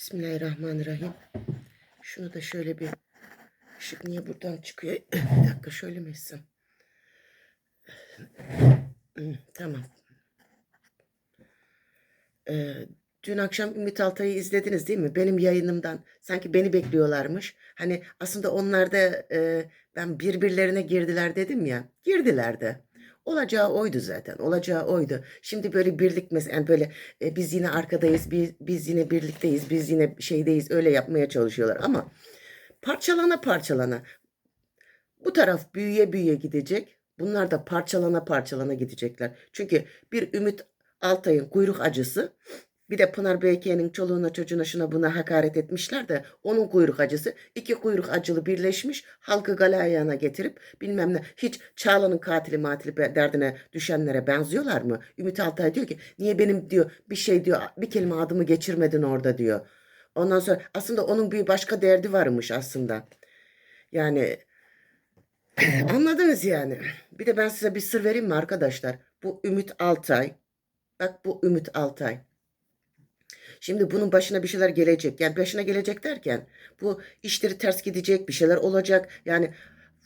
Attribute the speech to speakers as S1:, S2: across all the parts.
S1: Bismillahirrahmanirrahim. Şunu da şöyle bir ışık niye buradan çıkıyor? Bir dakika şöyle mi Tamam. Ee, dün akşam Ümit Altay'ı izlediniz değil mi? Benim yayınımdan sanki beni bekliyorlarmış. Hani aslında onlar da e, ben birbirlerine girdiler dedim ya. Girdiler de. Olacağı oydu zaten. Olacağı oydu. Şimdi böyle birlik mesela yani böyle e, biz yine arkadayız, biz, biz yine birlikteyiz, biz yine şeydeyiz öyle yapmaya çalışıyorlar ama parçalana parçalana bu taraf büyüye büyüye gidecek. Bunlar da parçalana parçalana gidecekler. Çünkü bir Ümit Altay'ın kuyruk acısı bir de Pınar Beyke'nin çoluğuna çocuğuna şuna buna hakaret etmişler de onun kuyruk acısı iki kuyruk acılı birleşmiş halkı galayana getirip bilmem ne hiç Çağla'nın katili matili derdine düşenlere benziyorlar mı? Ümit Altay diyor ki niye benim diyor bir şey diyor bir kelime adımı geçirmedin orada diyor. Ondan sonra aslında onun bir başka derdi varmış aslında. Yani Anladınız yani. Bir de ben size bir sır vereyim mi arkadaşlar? Bu Ümit Altay. Bak bu Ümit Altay. Şimdi bunun başına bir şeyler gelecek. Yani başına gelecek derken bu işleri ters gidecek, bir şeyler olacak. Yani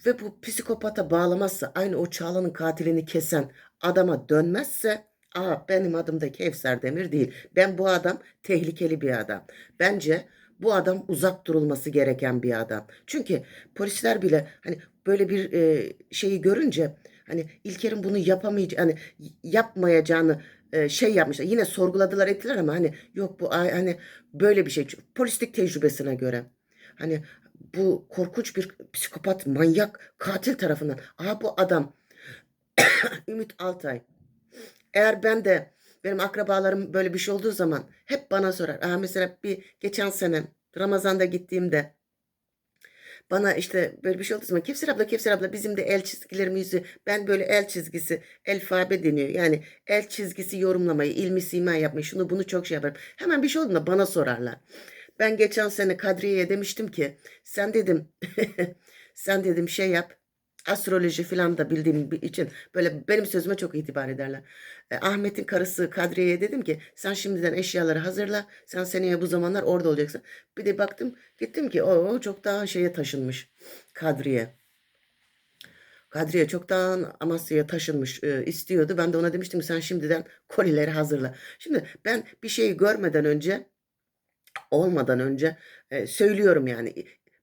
S1: ve bu psikopata bağlamazsa aynı o Çağla'nın katilini kesen adama dönmezse Aa, benim adım da Kevser Demir değil. Ben bu adam tehlikeli bir adam. Bence bu adam uzak durulması gereken bir adam. Çünkü polisler bile hani böyle bir e, şeyi görünce hani İlker'in bunu yapamayacağını hani yapmayacağını e, şey yapmışlar. Yine sorguladılar ettiler ama hani yok bu hani böyle bir şey. Polislik tecrübesine göre. Hani bu korkunç bir psikopat, manyak, katil tarafından. Aha bu adam Ümit Altay. Eğer ben de benim akrabalarım böyle bir şey olduğu zaman hep bana sorar. Aha mesela bir geçen sene Ramazan'da gittiğimde bana işte böyle bir şey olduğu zaman Kevser abla Kevser abla bizim de el çizgilerimizi ben böyle el çizgisi alfabe deniyor. Yani el çizgisi yorumlamayı, ilmi sima yapmayı şunu bunu çok şey yaparım. Hemen bir şey olduğunda bana sorarlar. Ben geçen sene Kadriye'ye demiştim ki sen dedim sen dedim şey yap astroloji falan da bildiğim için böyle benim sözüme çok itibar ederler. E, Ahmet'in karısı Kadriye'ye dedim ki sen şimdiden eşyaları hazırla. Sen seneye bu zamanlar orada olacaksın. Bir de baktım gittim ki o, çok daha şeye taşınmış Kadriye. Kadriye çoktan Amasya'ya taşınmış e, istiyordu. Ben de ona demiştim sen şimdiden kolileri hazırla. Şimdi ben bir şeyi görmeden önce olmadan önce e, söylüyorum yani.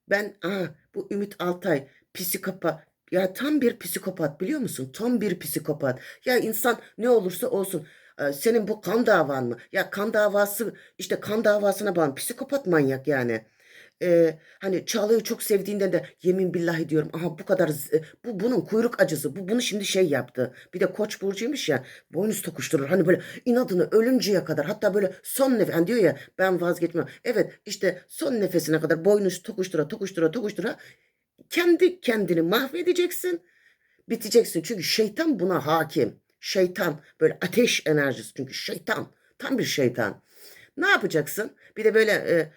S1: Ben aa, bu Ümit Altay psikopat ya tam bir psikopat biliyor musun? Tam bir psikopat. Ya insan ne olursa olsun e, senin bu kan davan mı? Ya kan davası işte kan davasına bağlı. Psikopat manyak yani. E, hani Çağla'yı çok sevdiğinden de yemin billahi diyorum. Aha bu kadar e, bu bunun kuyruk acısı. Bu bunu şimdi şey yaptı. Bir de Koç burcuymuş ya. Boynuz tokuşturur. Hani böyle inadını ölünceye kadar hatta böyle son nefes hani diyor ya ben vazgeçmem. Evet işte son nefesine kadar boynuz tokuştura tokuştura tokuştura kendi kendini mahvedeceksin. Biteceksin. Çünkü şeytan buna hakim. Şeytan böyle ateş enerjisi çünkü şeytan. Tam bir şeytan. Ne yapacaksın? Bir de böyle e,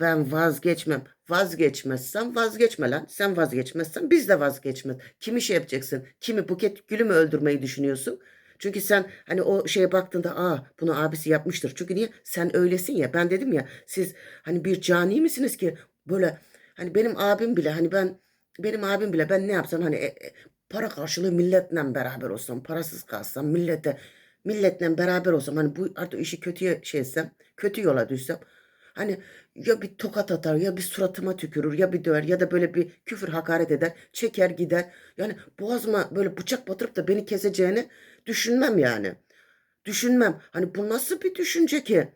S1: ben vazgeçmem. Vazgeçmezsen vazgeçme lan. Sen vazgeçmezsen biz de vazgeçmez. Kimi şey yapacaksın? Kimi Buket Gül'ü mü öldürmeyi düşünüyorsun? Çünkü sen hani o şeye baktığında aa bunu abisi yapmıştır. Çünkü niye? Sen öylesin ya. Ben dedim ya siz hani bir cani misiniz ki böyle hani benim abim bile hani ben benim abim bile ben ne yapsam hani e, e, para karşılığı milletle beraber olsam parasız kalsam millete milletle beraber olsam hani bu artık işi kötüye şey etsem kötü yola düşsem Hani ya bir tokat atar ya bir suratıma tükürür ya bir döver ya da böyle bir küfür hakaret eder çeker gider. Yani boğazıma böyle bıçak batırıp da beni keseceğini düşünmem yani. Düşünmem. Hani bu nasıl bir düşünce ki?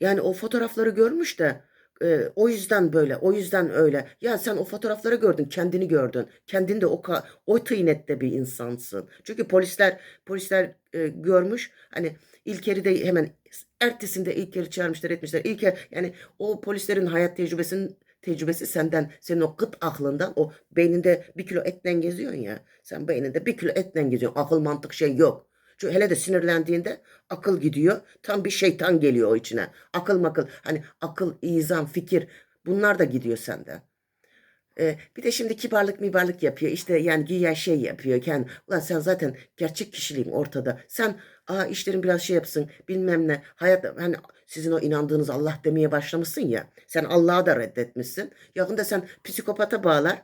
S1: Yani o fotoğrafları görmüş de e, o yüzden böyle, o yüzden öyle. Ya sen o fotoğrafları gördün, kendini gördün. Kendin de o o tıynette bir insansın. Çünkü polisler polisler e, görmüş. Hani İlker'i de hemen ertesinde İlker'i çağırmışlar, etmişler. İlker yani o polislerin hayat tecrübesinin tecrübesi senden, senin o kıt aklından, o beyninde bir kilo etle geziyorsun ya. Sen beyninde bir kilo etle geziyorsun. Akıl mantık şey yok. Çünkü hele de sinirlendiğinde akıl gidiyor. Tam bir şeytan geliyor o içine. Akıl makıl. Hani akıl, izan, fikir bunlar da gidiyor sende. Ee, bir de şimdi kibarlık mibarlık yapıyor. İşte yani güya şey yapıyor. Kendi. Ulan sen zaten gerçek kişiliğin ortada. Sen aa işlerin biraz şey yapsın bilmem ne. Hayat hani sizin o inandığınız Allah demeye başlamışsın ya. Sen Allah'ı da reddetmişsin. Yakında sen psikopata bağlar.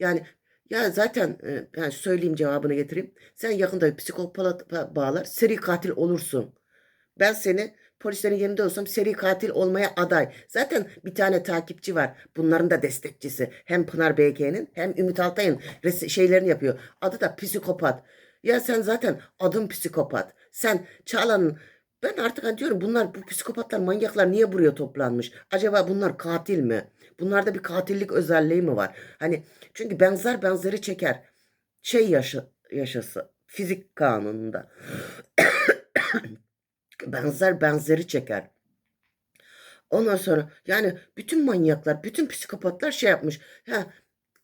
S1: Yani ya zaten e, yani söyleyeyim cevabını getireyim. Sen yakında bir psikopata bağlar. Seri katil olursun. Ben seni polislerin yerinde olsam seri katil olmaya aday. Zaten bir tane takipçi var. Bunların da destekçisi. Hem Pınar BK'nin hem Ümit Altay'ın şeylerini yapıyor. Adı da psikopat. Ya sen zaten adın psikopat. Sen Çağla'nın ben artık hani diyorum bunlar bu psikopatlar manyaklar niye buraya toplanmış? Acaba bunlar katil mi? Bunlarda bir katillik özelliği mi var? Hani çünkü benzer benzeri çeker. Şey yaşı, yaşası fizik kanununda. benzer benzeri çeker. Ondan sonra yani bütün manyaklar, bütün psikopatlar şey yapmış. Ha,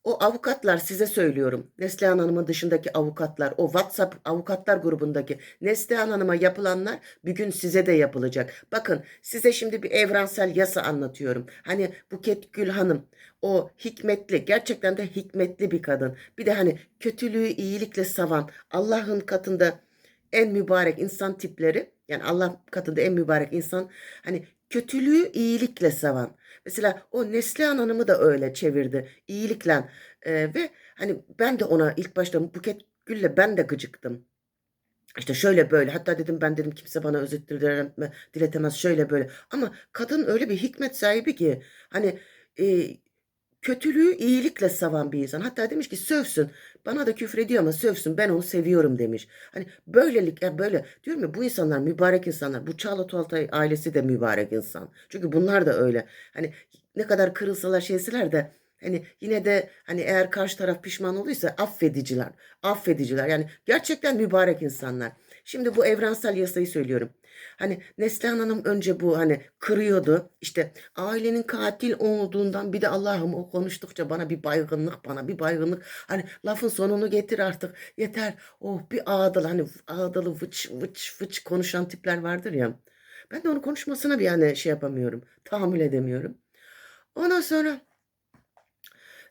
S1: o avukatlar size söylüyorum. Neslihan Hanım'ın dışındaki avukatlar, o WhatsApp avukatlar grubundaki Neslihan Hanım'a yapılanlar bir gün size de yapılacak. Bakın size şimdi bir evrensel yasa anlatıyorum. Hani Buket Gül Hanım o hikmetli, gerçekten de hikmetli bir kadın. Bir de hani kötülüğü iyilikle savan, Allah'ın katında en mübarek insan tipleri yani Allah katında en mübarek insan hani kötülüğü iyilikle savan. Mesela o Neslihan Hanım'ı da öyle çevirdi. iyilikle Ee, ve hani ben de ona ilk başta Buket Gül'le ben de gıcıktım. İşte şöyle böyle hatta dedim ben dedim kimse bana özür diletemez şöyle böyle. Ama kadın öyle bir hikmet sahibi ki hani e, kötülüğü iyilikle savan bir insan. Hatta demiş ki sövsün. Bana da küfür ediyor ama sövsün. Ben onu seviyorum demiş. Hani böylelik ya böyle diyorum ya bu insanlar mübarek insanlar. Bu Çağla Tuğaltay ailesi de mübarek insan. Çünkü bunlar da öyle. Hani ne kadar kırılsalar şeysiler de Hani yine de hani eğer karşı taraf pişman olduysa affediciler. Affediciler yani gerçekten mübarek insanlar. Şimdi bu evrensel yasayı söylüyorum. Hani Neslihan Hanım önce bu hani kırıyordu. İşte ailenin katil olduğundan bir de Allah'ım o konuştukça bana bir baygınlık bana bir baygınlık. Hani lafın sonunu getir artık yeter. Oh bir ağdalı hani ağdalı vıç vıç vıç konuşan tipler vardır ya. Ben de onun konuşmasına bir yani şey yapamıyorum. Tahammül edemiyorum. Ondan sonra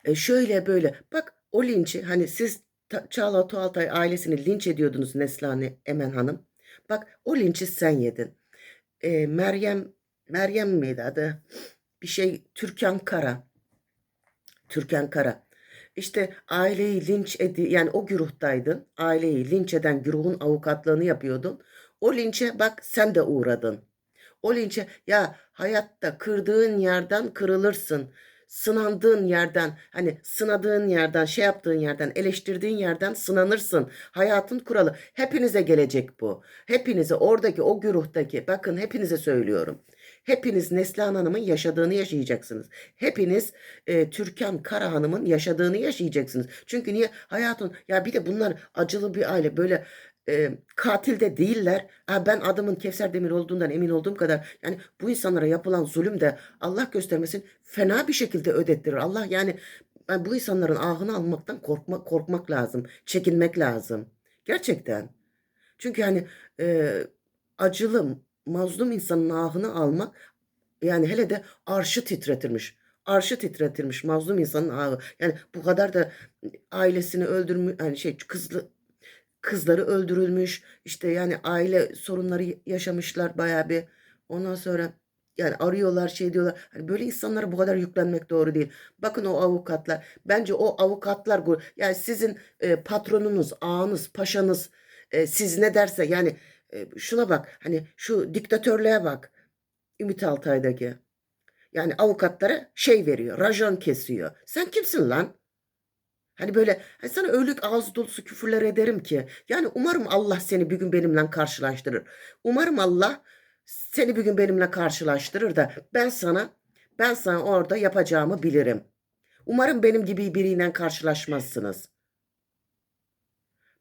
S1: e, şöyle böyle bak o linçi hani siz Çağla Tuğaltay ailesini linç ediyordunuz Neslane Emen Hanım. Bak o linçi sen yedin. E, Meryem Meryem miydi adı? Bir şey Türkan Kara. Türkan Kara. İşte aileyi linç edi yani o güruhtaydın. Aileyi linç eden güruhun avukatlığını yapıyordun. O linçe bak sen de uğradın. O linçe ya hayatta kırdığın yerden kırılırsın. Sınandığın yerden hani sınadığın yerden şey yaptığın yerden eleştirdiğin yerden sınanırsın. Hayatın kuralı. Hepinize gelecek bu. Hepinize oradaki o güruhtaki bakın hepinize söylüyorum. Hepiniz Neslihan Hanım'ın yaşadığını yaşayacaksınız. Hepiniz e, Türkan Kara Hanım'ın yaşadığını yaşayacaksınız. Çünkü niye? Hayatın ya bir de bunlar acılı bir aile böyle e, katil de değiller. Ha, ben adımın Kevser Demir olduğundan emin olduğum kadar yani bu insanlara yapılan zulüm de Allah göstermesin fena bir şekilde ödettirir. Allah yani ben bu insanların ahını almaktan korkmak korkmak lazım. Çekinmek lazım. Gerçekten. Çünkü hani e, acılı mazlum insanın ahını almak yani hele de arşı titretirmiş. Arşı titretirmiş mazlum insanın ahı. Yani bu kadar da ailesini öldürmüş yani şey kızlı kızları öldürülmüş. İşte yani aile sorunları yaşamışlar bayağı bir. Ondan sonra yani arıyorlar şey diyorlar. Hani böyle insanlara bu kadar yüklenmek doğru değil. Bakın o avukatlar. Bence o avukatlar yani sizin e, patronunuz, ağanız, paşanız e, siz ne derse yani e, şuna bak. Hani şu diktatörlüğe bak. Ümit Altay'daki. Yani avukatlara şey veriyor, rajon kesiyor. Sen kimsin lan? Hani böyle hani sana öylük ağız dolusu küfürler ederim ki. Yani umarım Allah seni bir gün benimle karşılaştırır. Umarım Allah seni bir gün benimle karşılaştırır da ben sana ben sana orada yapacağımı bilirim. Umarım benim gibi biriyle karşılaşmazsınız.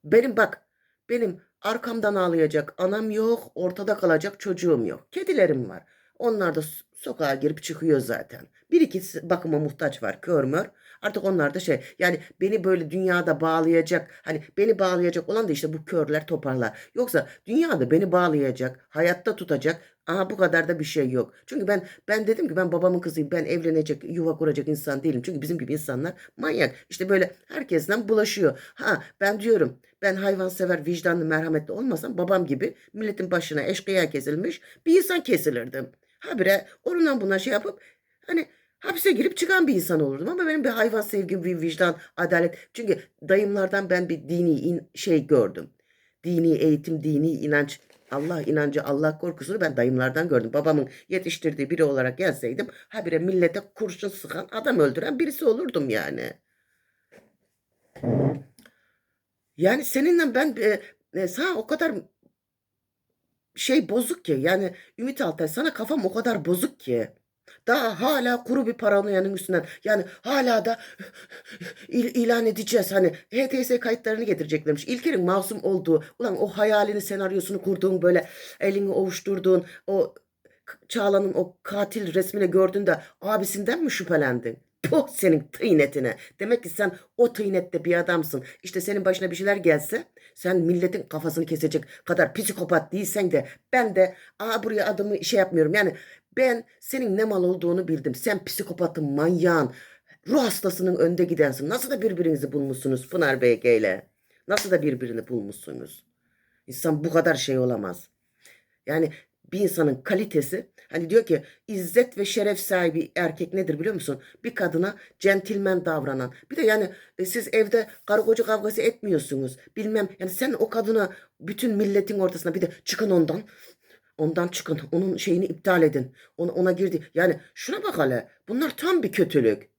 S1: Benim bak benim arkamdan ağlayacak anam yok, ortada kalacak çocuğum yok. Kedilerim var. Onlar da so- sokağa girip çıkıyor zaten. Bir ikisi bakıma muhtaç var, kör mör. Artık onlar da şey yani beni böyle dünyada bağlayacak hani beni bağlayacak olan da işte bu körler toparlar. Yoksa dünyada beni bağlayacak, hayatta tutacak Aha bu kadar da bir şey yok. Çünkü ben ben dedim ki ben babamın kızıyım. Ben evlenecek, yuva kuracak insan değilim. Çünkü bizim gibi insanlar manyak. İşte böyle herkesten bulaşıyor. Ha ben diyorum ben hayvansever, vicdanlı, merhametli olmasam babam gibi milletin başına eşkıya kesilmiş bir insan kesilirdim. Habire onunla buna şey yapıp hani hapse girip çıkan bir insan olurdum ama benim bir hayvan sevgim, bir vicdan, adalet. Çünkü dayımlardan ben bir dini in- şey gördüm. Dini eğitim, dini inanç, Allah inancı, Allah korkusunu ben dayımlardan gördüm. Babamın yetiştirdiği biri olarak gelseydim habire millete kurşun sıkan, adam öldüren birisi olurdum yani. Yani seninle ben e, e, sana o kadar şey bozuk ki yani Ümit Altay sana kafam o kadar bozuk ki. Daha hala kuru bir paranoyanın üstünden yani hala da il- ilan edeceğiz hani HTS kayıtlarını getireceklermiş. İlker'in masum olduğu ulan o hayalini senaryosunu kurduğun böyle elini ovuşturduğun o Çağla'nın o katil resmini gördüğünde abisinden mi şüphelendin? Puh senin tıynetine. Demek ki sen o tıynette bir adamsın. İşte senin başına bir şeyler gelse sen milletin kafasını kesecek kadar psikopat değilsen de ben de aa buraya adımı şey yapmıyorum. Yani ben senin ne mal olduğunu bildim. Sen psikopatın, manyağın, ruh hastasının önde gidensin. Nasıl da birbirinizi bulmuşsunuz Pınar BG ile? Nasıl da birbirini bulmuşsunuz? İnsan bu kadar şey olamaz. Yani bir insanın kalitesi hani diyor ki izzet ve şeref sahibi erkek nedir biliyor musun? Bir kadına centilmen davranan. Bir de yani e, siz evde karı koca kavgası etmiyorsunuz. Bilmem yani sen o kadına bütün milletin ortasına bir de çıkın ondan. Ondan çıkın. Onun şeyini iptal edin. Ona, ona girdi. Yani şuna bak hele. Bunlar tam bir kötülük.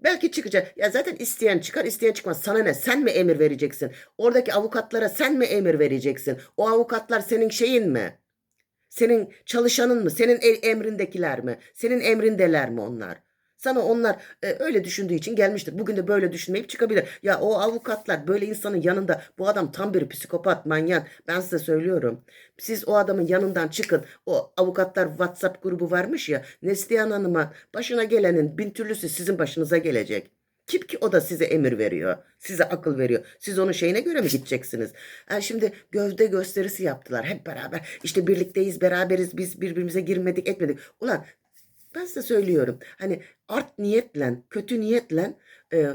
S1: Belki çıkacak. Ya zaten isteyen çıkar, isteyen çıkmaz. Sana ne? Sen mi emir vereceksin? Oradaki avukatlara sen mi emir vereceksin? O avukatlar senin şeyin mi? Senin çalışanın mı? Senin emrindekiler mi? Senin emrindeler mi onlar? Sana onlar e, öyle düşündüğü için gelmiştir. Bugün de böyle düşünmeyip çıkabilir. Ya o avukatlar böyle insanın yanında bu adam tam bir psikopat, manyak. Ben size söylüyorum. Siz o adamın yanından çıkın. O avukatlar WhatsApp grubu varmış ya. Neslihan Hanım'a başına gelenin bin türlüsü sizin başınıza gelecek. Kim ki o da size emir veriyor. Size akıl veriyor. Siz onun şeyine göre mi gideceksiniz? Ha şimdi gövde gösterisi yaptılar hep beraber. İşte birlikteyiz, beraberiz. Biz birbirimize girmedik, etmedik. Ulan ben size söylüyorum. Hani art niyetle, kötü niyetle e,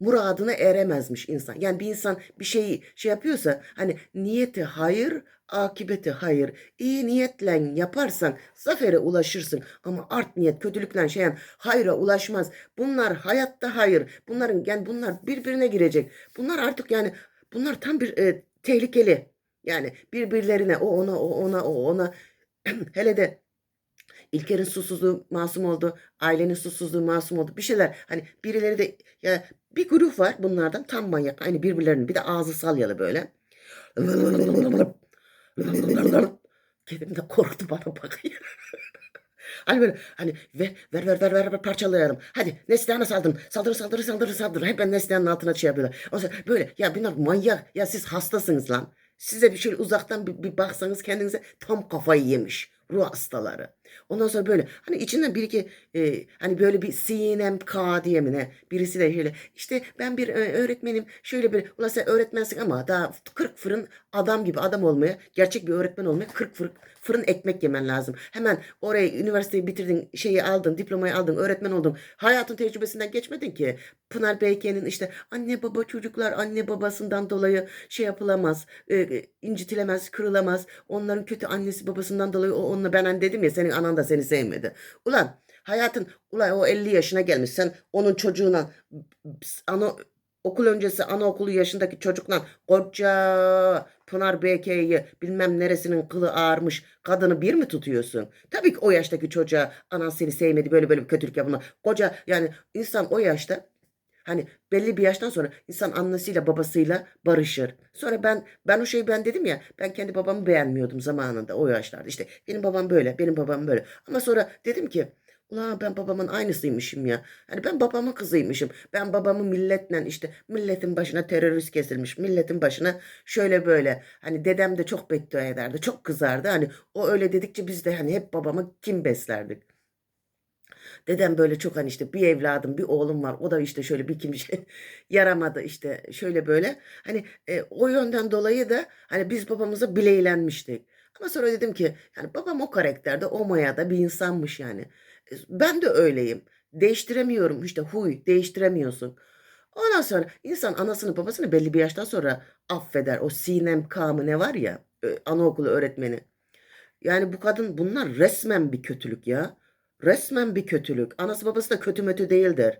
S1: muradına eremezmiş insan. Yani bir insan bir şeyi şey yapıyorsa hani niyeti hayır, akibeti hayır. İyi niyetle yaparsan zafere ulaşırsın. Ama art niyet, kötülükle şey yani hayra ulaşmaz. Bunlar hayatta hayır. Bunların yani bunlar birbirine girecek. Bunlar artık yani bunlar tam bir e, tehlikeli. Yani birbirlerine o ona o ona o ona hele de İlker'in susuzluğu masum oldu. Ailenin susuzluğu masum oldu. Bir şeyler hani birileri de ya bir grup var bunlardan tam manyak. Aynı birbirlerinin bir de ağzı salyalı böyle. Kedim de korktu bana bakıyor. Hani böyle hani ver ver ver ver ver, ver parçalayalım. Hadi Neslihan'a saldırın. Saldırı saldırı saldırı saldırı. Hep ben Neslihan'ın altına şey yapıyorlar. O zaman böyle ya bunlar manyak. Ya siz hastasınız lan. Size bir şöyle uzaktan bir, bir baksanız kendinize tam kafayı yemiş. Ruh hastaları. Ondan sonra böyle hani içinden bir iki e, hani böyle bir Sinem K diye mi ne birisi de şöyle işte ben bir e, öğretmenim şöyle bir ulan sen öğretmensin ama daha 40 fırın adam gibi adam olmaya gerçek bir öğretmen olmaya 40 fırın, fırın ekmek yemen lazım. Hemen oraya üniversiteyi bitirdin şeyi aldın diplomayı aldın öğretmen oldun hayatın tecrübesinden geçmedin ki. Pınar Beyke'nin işte anne baba çocuklar anne babasından dolayı şey yapılamaz e, incitilemez kırılamaz onların kötü annesi babasından dolayı o onunla ben hani dedim ya senin anan da seni sevmedi. Ulan hayatın ulan o 50 yaşına gelmiş sen onun çocuğuna ana okul öncesi anaokulu yaşındaki çocukla koca Pınar BK'yi bilmem neresinin kılı ağarmış kadını bir mi tutuyorsun? Tabii ki o yaştaki çocuğa anan seni sevmedi böyle böyle bir kötülük yapma. Koca yani insan o yaşta Hani belli bir yaştan sonra insan annesiyle babasıyla barışır. Sonra ben ben o şeyi ben dedim ya ben kendi babamı beğenmiyordum zamanında o yaşlarda. İşte benim babam böyle, benim babam böyle. Ama sonra dedim ki Ulan ben babamın aynısıymışım ya. Hani ben babamın kızıymışım. Ben babamı milletle işte milletin başına terörist kesilmiş. Milletin başına şöyle böyle. Hani dedem de çok beddua ederdi. Çok kızardı. Hani o öyle dedikçe biz de hani hep babama kim beslerdik. Dedem böyle çok hani işte bir evladım bir oğlum var o da işte şöyle bir kimse yaramadı işte şöyle böyle hani e, o yönden dolayı da hani biz babamıza bileylenmiştik. Ama sonra dedim ki yani babam o karakterde o mayada bir insanmış yani. E, Ben de öyleyim. Değiştiremiyorum işte huy değiştiremiyorsun. Ondan sonra insan anasını babasını belli bir yaştan sonra affeder. O Sinem K mı ne var ya e, anaokulu öğretmeni. Yani bu kadın bunlar resmen bir kötülük ya. Resmen bir kötülük. Anası babası da kötü mötü değildir.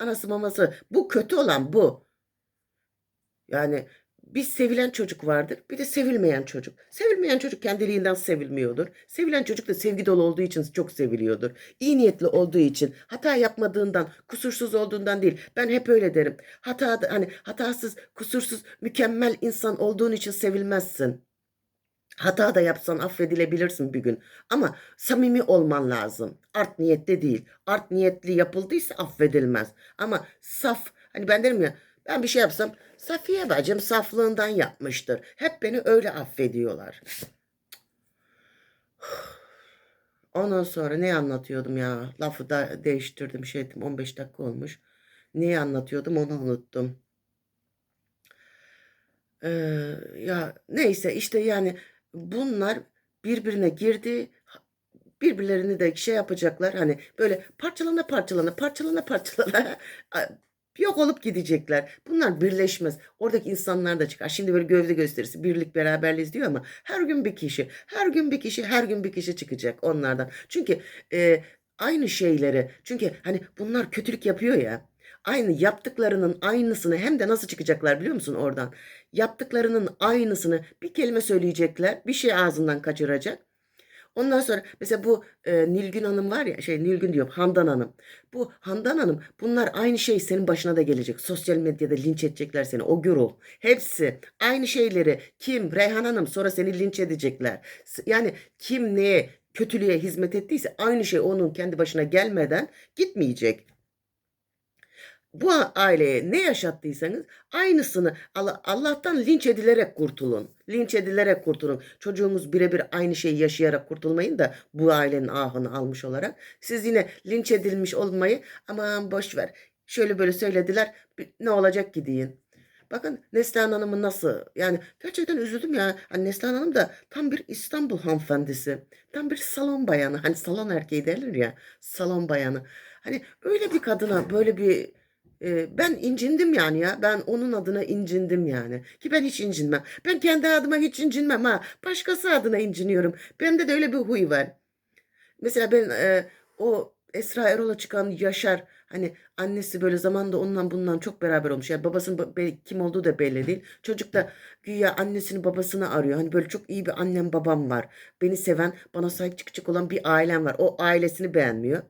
S1: Anası babası bu kötü olan bu. Yani bir sevilen çocuk vardır, bir de sevilmeyen çocuk. Sevilmeyen çocuk kendiliğinden sevilmiyordur. Sevilen çocuk da sevgi dolu olduğu için çok seviliyordur. İyi niyetli olduğu için, hata yapmadığından, kusursuz olduğundan değil. Ben hep öyle derim. Hata hani hatasız, kusursuz, mükemmel insan olduğun için sevilmezsin. Hata da yapsan affedilebilirsin bir gün. Ama samimi olman lazım. Art niyetli değil. Art niyetli yapıldıysa affedilmez. Ama saf hani ben derim ya ben bir şey yapsam Safiye bacım saflığından yapmıştır. Hep beni öyle affediyorlar. Ondan sonra ne anlatıyordum ya? Lafı da değiştirdim şey ettim 15 dakika olmuş. Neyi anlatıyordum onu unuttum. Ee, ya neyse işte yani bunlar birbirine girdi. Birbirlerini de şey yapacaklar. Hani böyle parçalana parçalana parçalana parçalana yok olup gidecekler. Bunlar birleşmez. Oradaki insanlar da çıkar. Şimdi böyle gövde gösterisi birlik beraberliğiz diyor ama her gün bir kişi, her gün bir kişi, her gün bir kişi çıkacak onlardan. Çünkü e, aynı şeyleri çünkü hani bunlar kötülük yapıyor ya. Aynı yaptıklarının aynısını hem de nasıl çıkacaklar biliyor musun oradan? Yaptıklarının aynısını bir kelime söyleyecekler, bir şey ağzından kaçıracak. Ondan sonra mesela bu e, Nilgün Hanım var ya şey Nilgün diyorum Handan Hanım. Bu Handan Hanım bunlar aynı şey senin başına da gelecek. Sosyal medyada linç edecekler seni o gürül. Hepsi aynı şeyleri kim Reyhan Hanım sonra seni linç edecekler. Yani kim neye kötülüğe hizmet ettiyse aynı şey onun kendi başına gelmeden gitmeyecek bu aileye ne yaşattıysanız aynısını Allah, Allah'tan linç edilerek kurtulun. Linç edilerek kurtulun. Çocuğunuz birebir aynı şeyi yaşayarak kurtulmayın da bu ailenin ahını almış olarak. Siz yine linç edilmiş olmayı aman boş ver. Şöyle böyle söylediler ne olacak ki deyin. Bakın Neslihan Hanım'ın nasıl yani gerçekten üzüldüm ya. Hani Neslihan Hanım da tam bir İstanbul hanımefendisi. Tam bir salon bayanı. Hani salon erkeği derler ya. Salon bayanı. Hani öyle bir kadına böyle bir ben incindim yani ya. Ben onun adına incindim yani. Ki ben hiç incinmem. Ben kendi adıma hiç incinmem ha. Başkası adına inciniyorum. Bende de öyle bir huy var. Mesela ben e, o Esra Erol'a çıkan Yaşar hani annesi böyle zamanda onunla bundan çok beraber olmuş. Yani babasının kim olduğu da belli değil. Çocuk da güya annesini babasını arıyor. Hani böyle çok iyi bir annem babam var. Beni seven, bana sahip çıkacak olan bir ailem var. O ailesini beğenmiyor.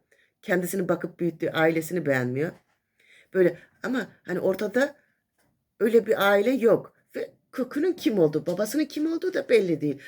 S1: Kendisini bakıp büyüttüğü ailesini beğenmiyor. Böyle ama hani ortada öyle bir aile yok. Ve kökünün kim olduğu, babasının kim olduğu da belli değil.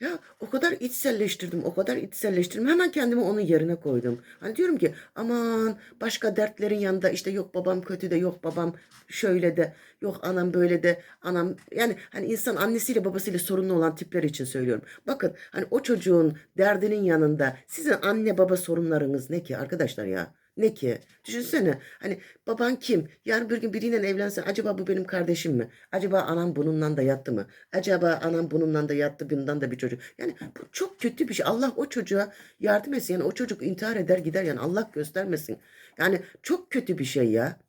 S1: Ya o kadar içselleştirdim, o kadar içselleştirdim. Hemen kendimi onun yerine koydum. Hani diyorum ki aman başka dertlerin yanında işte yok babam kötü de yok babam şöyle de yok anam böyle de anam yani hani insan annesiyle babasıyla sorunlu olan tipler için söylüyorum. Bakın hani o çocuğun derdinin yanında sizin anne baba sorunlarınız ne ki arkadaşlar ya? Ne ki? Düşünsene hani baban kim? Yarın bir gün biriyle evlensen acaba bu benim kardeşim mi? Acaba anam bununla da yattı mı? Acaba anam bununla da yattı bundan da bir çocuk. Yani bu çok kötü bir şey. Allah o çocuğa yardım etsin. Yani o çocuk intihar eder gider yani Allah göstermesin. Yani çok kötü bir şey ya.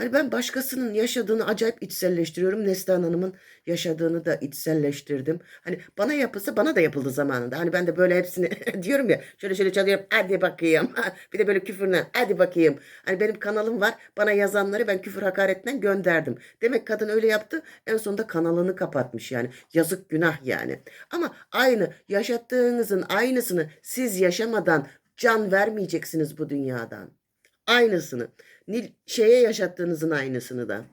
S1: Hani ben başkasının yaşadığını acayip içselleştiriyorum. Neslihan Hanım'ın yaşadığını da içselleştirdim. Hani bana yapılsa bana da yapıldı zamanında. Hani ben de böyle hepsini diyorum ya şöyle şöyle çalıyorum hadi bakayım. Bir de böyle küfürle hadi bakayım. Hani benim kanalım var. Bana yazanları ben küfür hakaretten gönderdim. Demek kadın öyle yaptı. En sonunda kanalını kapatmış yani. Yazık günah yani. Ama aynı yaşattığınızın aynısını siz yaşamadan can vermeyeceksiniz bu dünyadan. Aynısını. Şeye yaşattığınızın aynısını da.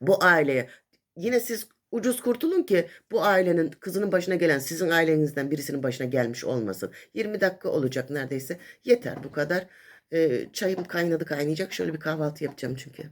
S1: Bu aileye. Yine siz ucuz kurtulun ki bu ailenin kızının başına gelen sizin ailenizden birisinin başına gelmiş olmasın. 20 dakika olacak neredeyse. Yeter bu kadar. Ee, çayım kaynadı kaynayacak. Şöyle bir kahvaltı yapacağım çünkü.